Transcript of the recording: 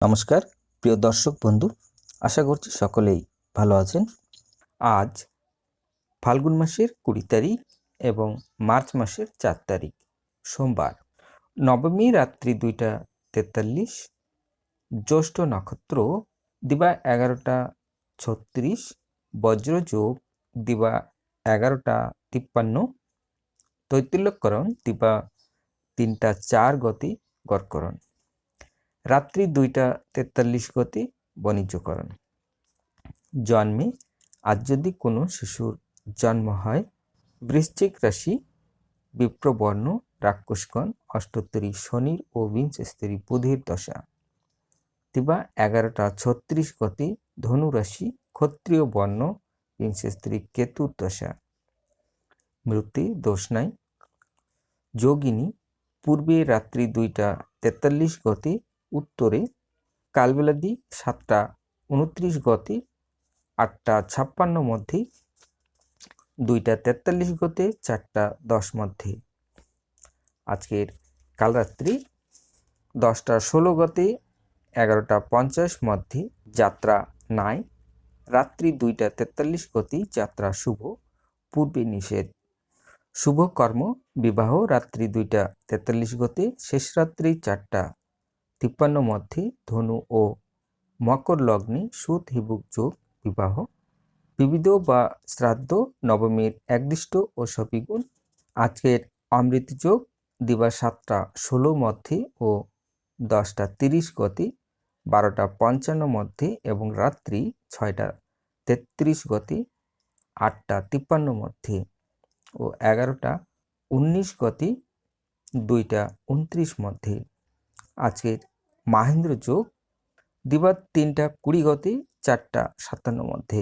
নমস্কার, প্রিয় দর্শক বন্ধু, আশা করছি সকলেই ভালো আছেন। আজ ফাল্গুন মাসের কুড়ি তারিখ এবং মার্চ মাসের চার তারিখ, সোমবার। নবমী রাত্রি দুইটা তেতাল্লিশ, জ্যৈষ্ঠ নক্ষত্র দিবা এগারোটা ছত্রিশ, বজ্রযোগ দিবা এগারোটা তিপ্পান্ন, তৈতিল্যকরণ দিবা তিনটা চার গতি গড়করণ। রাত্রি দুইটা তেতাল্লিশ গতি বাণিজ্যকরণ। জন্মে আজ যদি কোনো শিশুর জন্ম হয়, বৃশ্চিক রাশি বিপ্রবর্ণ রাক্ষসগণ অষ্টোত্তরী শনির ও বিংশ স্ত্রী বুধের দশা। দিবা এগারোটা ছত্রিশ গতি ধনু রাশি ক্ষত্রিয় বর্ণ বিংশ স্ত্রী কেতুর দশা। মৃত্যু দোষ নাই। যোগিনী, পূর্বে রাত্রি দুইটা তেতাল্লিশ গতি উত্তরে কালবেলা কালবেলাদি সাতটা উনত্রিশ গতি, আটটা ছাপ্পান্ন মধ্যে, দুইটা তেতাল্লিশ গতে, চারটা দশ মধ্যে। আজকের কাল রাত্রি দশটা ষোলো গতে, এগারোটা পঞ্চাশ মধ্যে যাত্রা নাই। রাত্রি দুইটা তেতাল্লিশ গতি যাত্রা শুভ, পূর্বে নিষেধ। শুভ কর্ম, বিবাহ, রাত্রি দুইটা তেতাল্লিশ গতে, শেষ রাত্রি চারটা তিপ্পান্ন মধ্যে ধনু ও মকর লগ্নে সুদ হিবুক যোগ বিবাহ। বিবিধ বা শ্রাদ্ধ নবমীর একদিষ্ট ও সপিগুণ আজকের অমৃত যোগ দিবা সাতটা ষোলো মধ্যে ও দশটা তিরিশ গতি, বারোটা পঞ্চান্ন মধ্যে এবং রাত্রি ছয়টা তেত্রিশ গতি, আটটা তিপ্পান্ন মধ্যে ও এগারোটা উনিশ গতি, দুইটা উনত্রিশ মধ্যে। আজকের মাহেন্দ্র যোগ দিবার তিনটা কুড়ি গতি চারটা সাতান্ন মধ্যে।